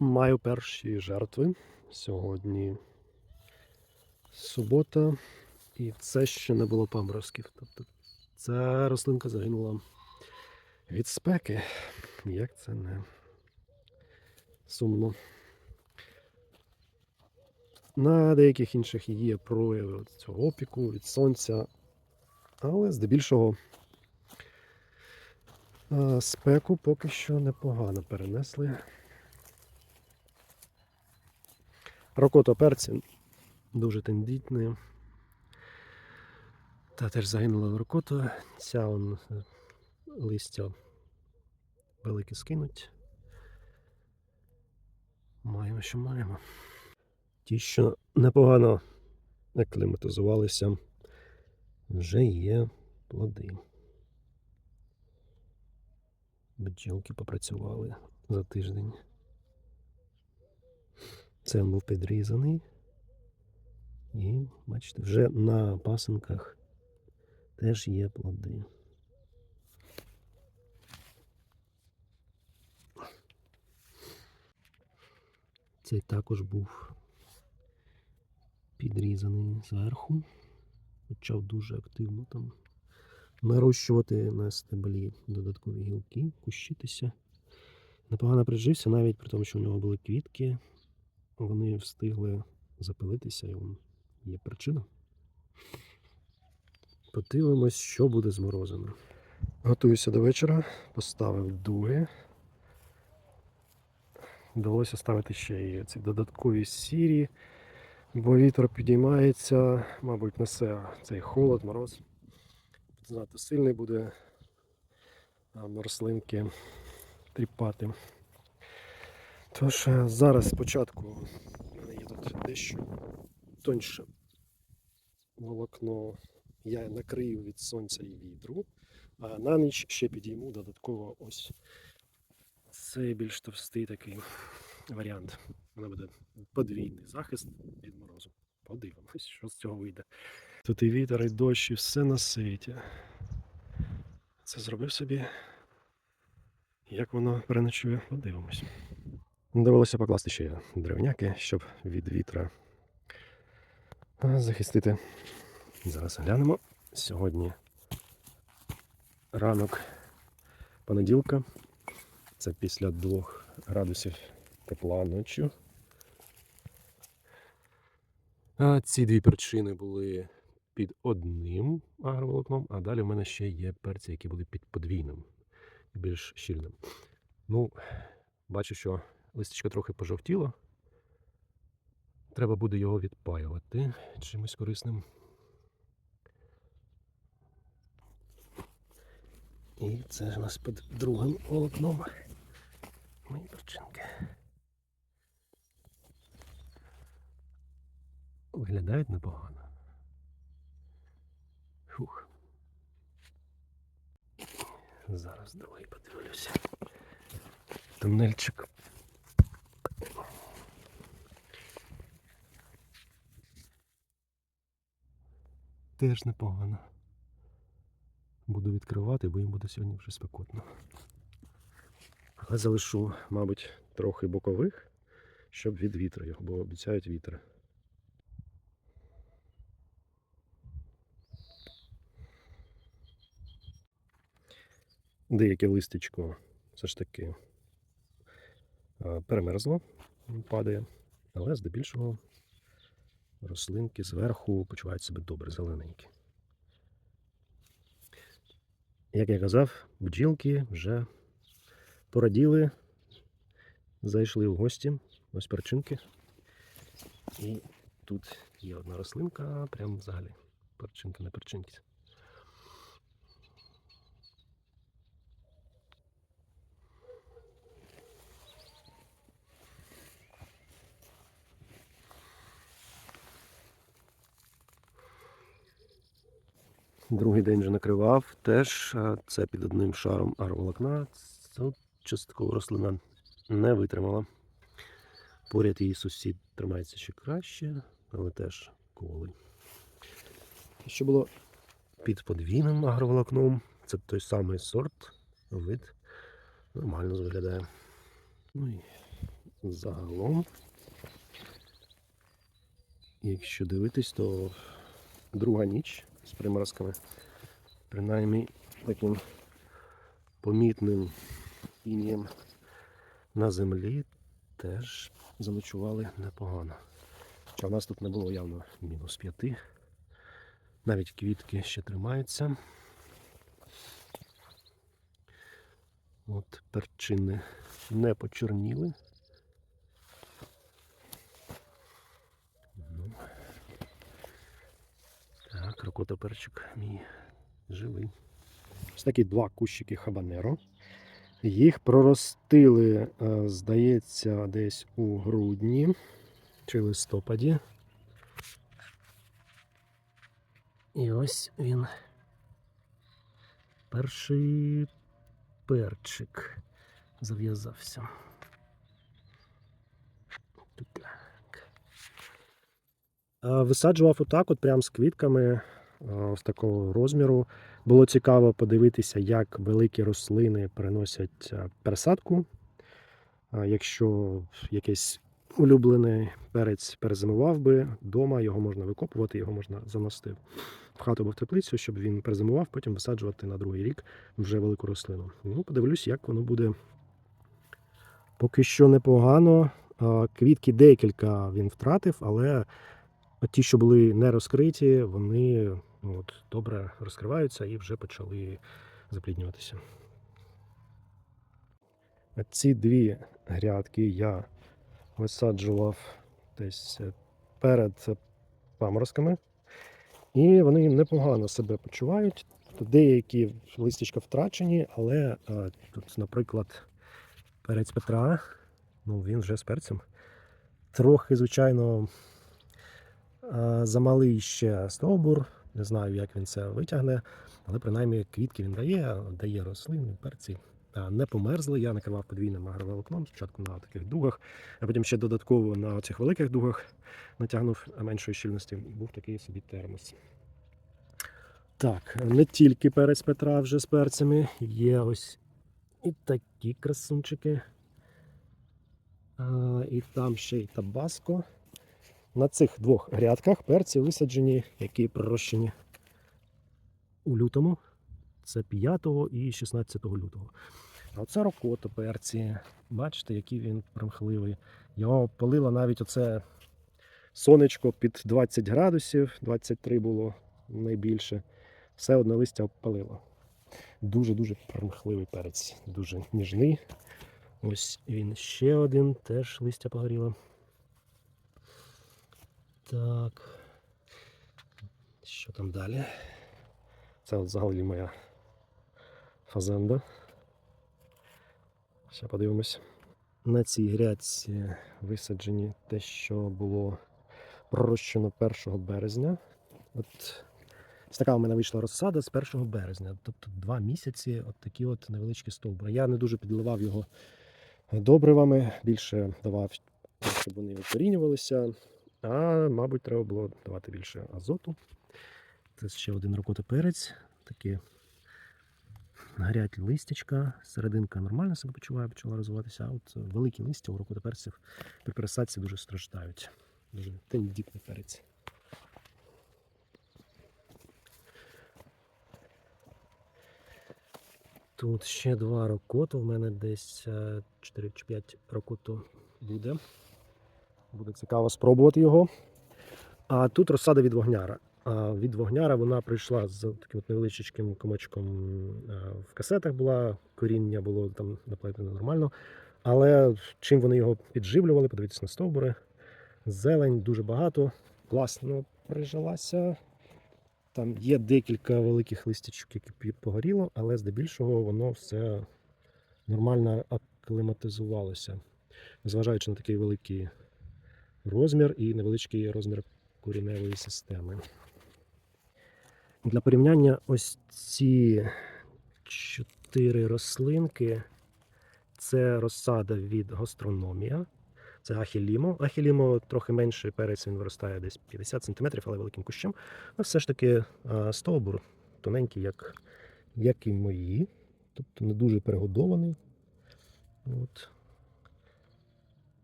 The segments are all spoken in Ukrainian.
Маю перші жертви. Сьогодні субота, і це ще не було паморозків. Тобто ця рослинка загинула від спеки. Як це не сумно. На деяких інших є прояви цього опіку від сонця, але здебільшого спеку поки що непогано перенесли. Рокото перці дуже тендітний. Та теж загинула рокота. Ця он е, листя велике скинуть. Маємо, що маємо. Ті, що непогано акліматизувалися, вже є плоди. Бджілки попрацювали за тиждень. Це він був підрізаний. І, бачите, вже на пасинках теж є плоди. Цей також був підрізаний зверху. Почав дуже активно там нарощувати на стеблі додаткові гілки, кущитися. Непогано прижився, навіть при тому, що у нього були квітки, вони встигли запилитися, і є причина. Подивимось, що буде з морозами. Готуюся до вечора, поставив дуги. Вдалося ставити ще і ці додаткові сірі, бо вітер підіймається, мабуть, несе цей холод, мороз. Знати сильний буде а, рослинки тріпати. Тож е, зараз спочатку є тут дещо тоньше волокно. Я накрию від сонця і вітру, а на ніч ще підійму додатково ось цей більш товстий такий варіант. Вона буде подвійний захист від морозу. Подивимось, що з цього вийде. Тут і вітер, і дощ, і все на світі. Це зробив собі. Як воно переночує, подивимось. Довелося покласти ще древняки, щоб від вітра захистити. Зараз глянемо. Сьогодні ранок понеділка. Це після 2 градусів тепла ночі. А ці дві перчини були під одним агроволокном, а далі в мене ще є перці, які були під подвійним, більш щільним. Ну, бачу, що листечко трохи пожовтіло. Треба буде його відпаювати чимось корисним. І це ж у нас під другим волокном. Мої перчинки. Виглядають непогано. Фух. Зараз другий подивлюся. Тунельчик. Теж непогано. Буду відкривати, бо їм буде сьогодні вже спекотно. Але залишу, мабуть, трохи бокових, щоб від вітру його, бо обіцяють вітер. Деяке листечко все ж таки перемерзло, падає, але здебільшого рослинки зверху почувають себе добре, зелененькі. Як я казав, бджілки вже пораділи, зайшли в гості. Ось перчинки. І тут є одна рослинка, прям взагалі. Перчинки на перчинки. Другий день вже накривав. Теж це під одним шаром арволокна. Тут частково рослина не витримала. Поряд її сусід тримається ще краще, але теж колий. Що було під подвійним агроволокном. Це той самий сорт, вид. Нормально виглядає. Ну і загалом. Якщо дивитись, то друга ніч з приморозками. Принаймні таким помітним інієм на землі теж заночували непогано. Хоча в нас тут не було явно мінус п'яти. Навіть квітки ще тримаються. От перчини не почорніли. Так, рокотоперчик мій живий. Ось такі два кущики хабанеро. Їх проростили, е, здається, десь у грудні чи листопаді. І ось він. Перший перчик зав'язався. Так. А, Висаджував отак, от прям з квітками а, ось такого розміру. Було цікаво подивитися, як великі рослини приносять пересадку. Якщо якийсь улюблений перець перезимував би вдома, його можна викопувати, його можна заносити в хату або в теплицю, щоб він перезимував, потім висаджувати на другий рік вже велику рослину. Ну, подивлюсь, як воно буде. Поки що непогано. Квітки декілька він втратив, але от ті, що були не розкриті, вони ну, от, добре розкриваються і вже почали запліднюватися. Ці дві грядки я висаджував десь е, перед паморозками. І вони непогано себе почувають. Деякі листячка втрачені, але а, тут, наприклад, перець Петра, ну він вже з перцем. Трохи, звичайно, замалий ще стовбур. Не знаю, як він це витягне, але принаймні квітки він дає, дає рослини, перці. Не померзли, я накривав подвійним агроволокном, спочатку на таких дугах, а потім ще додатково на цих великих дугах натягнув меншої щільності. Був такий собі термос. Так, не тільки перець Петра вже з перцями, є ось і такі красунчики. А, і там ще й табаско. На цих двох грядках перці висаджені, які пророщені у лютому. Це 5 і 16 лютого. А оце рокото перці. Бачите, який він примхливий. Його полило навіть оце сонечко під 20 градусів, 23 було найбільше. Все одне листя обпалило. Дуже-дуже примхливий перець, дуже ніжний. Ось він ще один, теж листя погоріло. Так. Що там далі? Це от взагалі моя фазенда. Ще подивимось. На цій грядці висаджені те, що було пророщено 1 березня. От така у мене вийшла розсада з 1 березня. Тобто два місяці от такі от невеличкі стовбури. Я не дуже підливав його добривами, більше давав, щоб вони викорінювалися. А, мабуть, треба було давати більше азоту. Це ще один рокотоперець. Такі горять листячка, серединка нормально себе почуває, почала розвиватися, а от великі листя у рокотоперців при пересадці дуже страждають. Дуже тендітний перець. Тут ще два рокоту. В мене десь е, 4 чи 5 рокоту буде. Буде цікаво спробувати його. А тут розсада від вогняра. А від вогняра вона прийшла з таким от невеличким комочком е, в касетах була, коріння було там наплетено нормально. Але чим вони його підживлювали, подивіться на стовбури. Зелень дуже багато, класно прижилася. Там є декілька великих листячок, які погоріло, але здебільшого воно все нормально акліматизувалося. Зважаючи на такий великий розмір і невеличкий розмір коріневої системи. Для порівняння ось ці чотири рослинки це розсада від гастрономія. Це ахілімо. Ахілімо трохи менший перець, він виростає десь 50 см, але великим кущем. А все ж таки стовбур тоненький, як, як і мої. Тобто не дуже перегодований. От.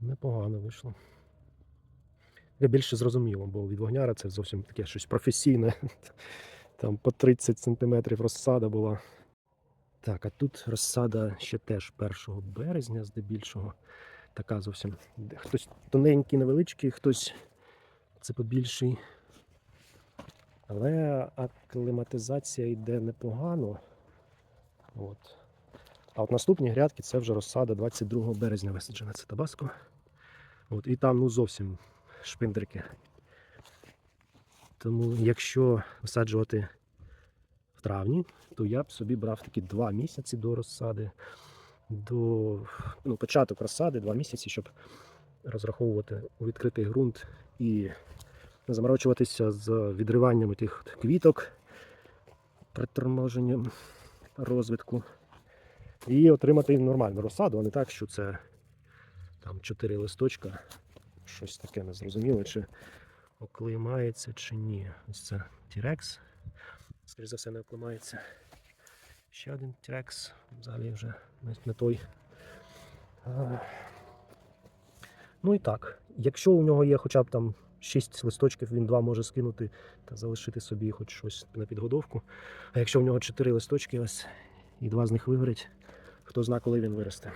Непогано вийшло. Я більше зрозуміло, бо від вогняра це зовсім таке щось професійне. Там по 30 см розсада була. Так, а тут розсада ще теж 1 березня, здебільшого. Така зовсім. Хтось тоненький, невеличкий, хтось це побільший. Але акліматизація йде непогано. От. А от наступні грядки це вже розсада 22 березня висаджена. Це табаско. От, і там ну зовсім шпиндрики. Тому якщо висаджувати в травні, то я б собі брав такі два місяці до розсади, до ну, початок розсади, два місяці, щоб розраховувати у відкритий ґрунт і не заморочуватися з відриванням тих квіток, приторможенням розвитку. І отримати нормальну розсаду, а не так, що це там чотири листочка, щось таке незрозуміле, чи оклеймається, чи ні. Ось це T-Rex. Скоріше за все, не оклеймається. Ще один T-Rex, взагалі вже не, той. А, Ну і так, якщо у нього є хоча б там 6 листочків, він два може скинути та залишити собі хоч щось на підгодовку. А якщо у нього 4 листочки ось і два з них вигорять, хто зна, коли він виросте.